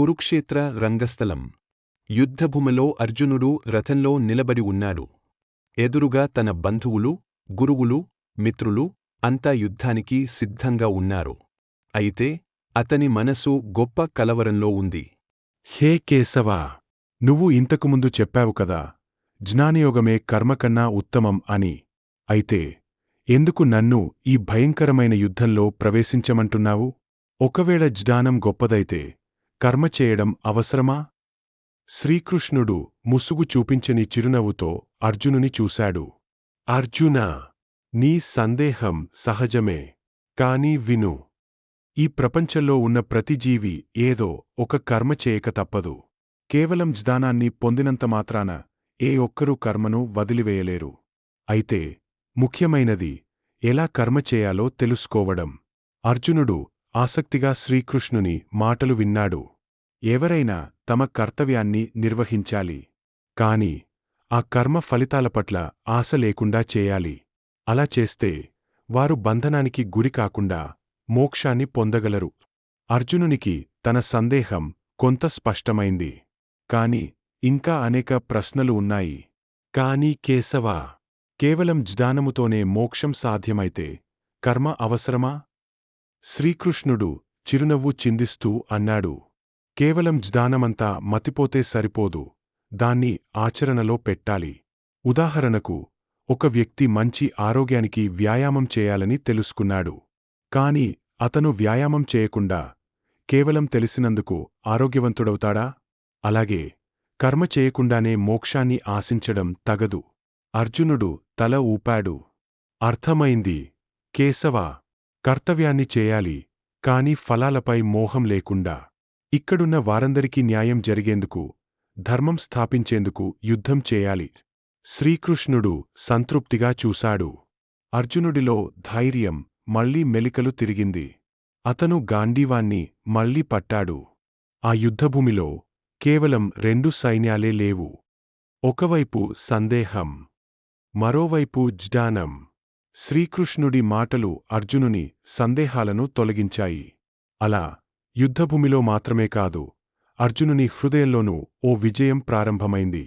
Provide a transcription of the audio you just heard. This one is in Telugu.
కురుక్షేత్ర రంగస్థలం. యుద్ధభూమిలో అర్జునుడు రథంలో నిలబడి ఉన్నాడు. ఎదురుగా తన బంధువులు గురువులు మిత్రులు అంతా యుద్ధానికి సిద్ధంగా ఉన్నారు. అయితే అతని మనసు గొప్ప కలవరంలో ఉంది. హే కేశవా! నువ్వు ఇంతకుముందు చెప్పావు కదా జ్ఞానయోగమే కర్మకన్నా ఉత్తమం అని. అయితే ఎందుకు నన్ను ఈ భయంకరమైన యుద్ధంలో ప్రవేశించమంటున్నావు? ఒకవేళ జ్ఞానం గొప్పదైతే కర్మ చేయడం అవసరమా? శ్రీకృష్ణుడు ముసుగు చూపించని చిరునవ్వుతో అర్జునుని చూశాడు. అర్జునా నీ సందేహం సహజమే కానీ విను. ఈ ప్రపంచంలో ఉన్న ప్రతి జీవి ఏదో ఒక కర్మ చేయక తప్పదు. కేవలం జ్ఞానాన్ని పొందినంత మాత్రాన ఏ ఒక్కరూ కర్మను వదిలివేయలేరు. అయితే ముఖ్యమైనది ఎలా కర్మ చేయాలో తెలుసుకోవడం. అర్జునుడు ఆసక్తిగా శ్రీకృష్ణుని మాటలు విన్నాడు. ఎవరైనా తమ కర్తవ్యాన్ని నిర్వహించాలి. కాని ఆ కర్మ ఫలితాల పట్ల ఆశ లేకుండా చేయాలి. అలా చేస్తే వారు బంధనానికి గురికాకుండా మోక్షాన్ని పొందగలరు. అర్జునునికి తన సందేహం కొంత స్పష్టమైంది. కాని ఇంకా అనేక ప్రశ్నలు ఉన్నాయి. కాని కేశవా కేవలం జ్ఞానముతోనే మోక్షం సాధ్యమైతే కర్మ అవసరమా? శ్రీకృష్ణుడు చిరునవ్వు చిందిస్తూ అన్నాడు కేవలం జ్ఞానమంతా మతిపోతే సరిపోదు దాన్ని ఆచరణలో పెట్టాలి. ఉదాహరణకు ఒక వ్యక్తి మంచి ఆరోగ్యానికి వ్యాయామం చేయాలని తెలుసుకున్నాడు కాని అతను వ్యాయామం చేయకుండా కేవలం తెలిసినందుకు ఆరోగ్యవంతుడవుతాడా? అలాగే కర్మ చేయకుండానే మోక్షాన్ని ఆశించడం తగదు. అర్జునుడు తల ఊపాడు. అర్థమైంది కేశవా! కర్తవ్యాన్ని చేయాలి కాని ఫలాలపై మోహం లేకుండా. ఇక్కడున్న వారందరికీ న్యాయం జరిగేందుకు ధర్మం స్థాపించేందుకు యుద్ధం చేయాలి. శ్రీకృష్ణుడు సంతృప్తిగా చూశాడు. అర్జునుడిలో ధైర్యం మళ్ళీ మెలికలు తిరిగింది. అతను గాంధీవాన్ని మళ్ళీ పట్టాడు. ఆ యుద్ధభూమిలో కేవలం రెండు సైన్యాలే లేవు. ఒకవైపు సందేహం మరోవైపు జ్ఞానం. శ్రీకృష్ణుడి మాటలు అర్జునుని సందేహాలను తొలగించాయి. అలా యుద్ధభూమిలో మాత్రమే కాదు అర్జునుని హృదయంలోనూ ఓ విజయం ప్రారంభమైంది.